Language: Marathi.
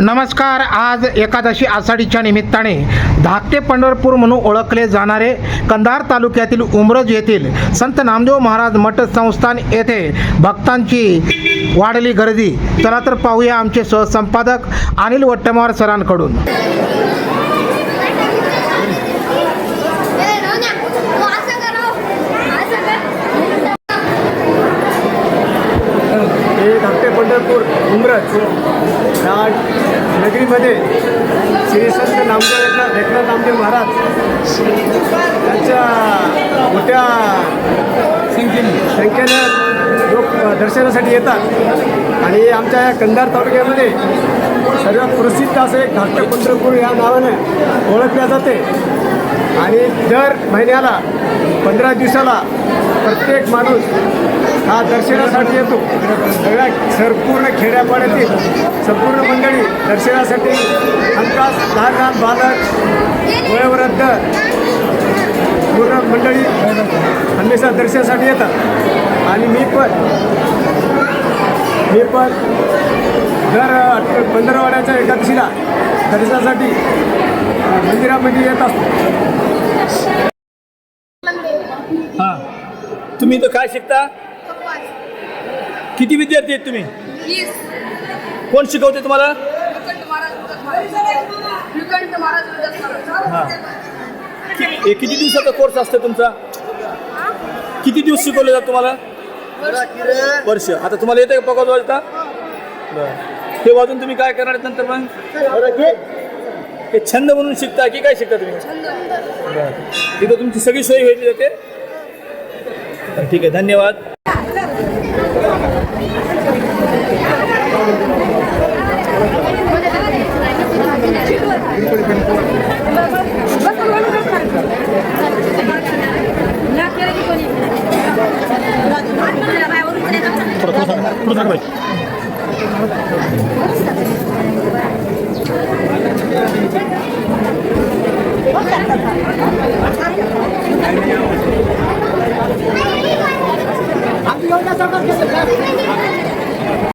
नमस्कार आज एकादशी आषाढीच्या निमित्ताने धाकटे पंढरपूर म्हणून ओळखले जाणारे कंधार तालुक्यातील उमरज येथील संत नामदेव महाराज मठ संस्थान येथे भक्तांची वाढली गर्दी. चला तर पाहूया आमचे सहसंपादक अनिल वट्टमार सरांकडून ए रोन्या तू असं कर हो. असं कर हे धाकटे पंढरपूर उमरज या नगरीमध्ये श्री संत नामदेव एकनाथ एकनाथ नामदेव महाराज त्यांच्या मोठ्या संख्येनं लोक दर्शनासाठी येतात. आणि आमच्या या कंधार तालुक्यामध्ये सर्वात प्रसिद्ध असं एक धाकटे पंढरपूर या नावानं ओळखल्या जाते. आणि दर महिन्याला पंधरा दिवसाला प्रत्येक माणूस हा दर्शनासाठी येतो. सगळ्या संपूर्ण खेड्यापाड्यातील संपूर्ण मंडळी दर्शनासाठी हमखास लहान लहान बालक वयोवृद्ध पूर्ण मंडळी हमेशा दर्शनासाठी येतात. आणि मी पण मी पण दर आठ- पंधरवाड्याच्या एकादशीला दर्शनासाठी मंदिरामध्ये येत असतो. तुम्ही इथं काय शिकता? किती विद्यार्थी आहेत तुम्ही? कोण शिकवते तुम्हाला? हां. किती दिवसाचा कोर्स असतो तुमचा? किती दिवस शिकवले जात तुम्हाला? वर्ष. आता तुम्हाला येतं का पकड वाजता बरं. हे वाजून तुम्ही काय करणार नंतर मग? हे छंद म्हणून शिकता की काय शिकता तुम्ही? तिथं तुमची सगळी सोय भेटली जाते ठीक है धन्यवाद Thank you. Oiga,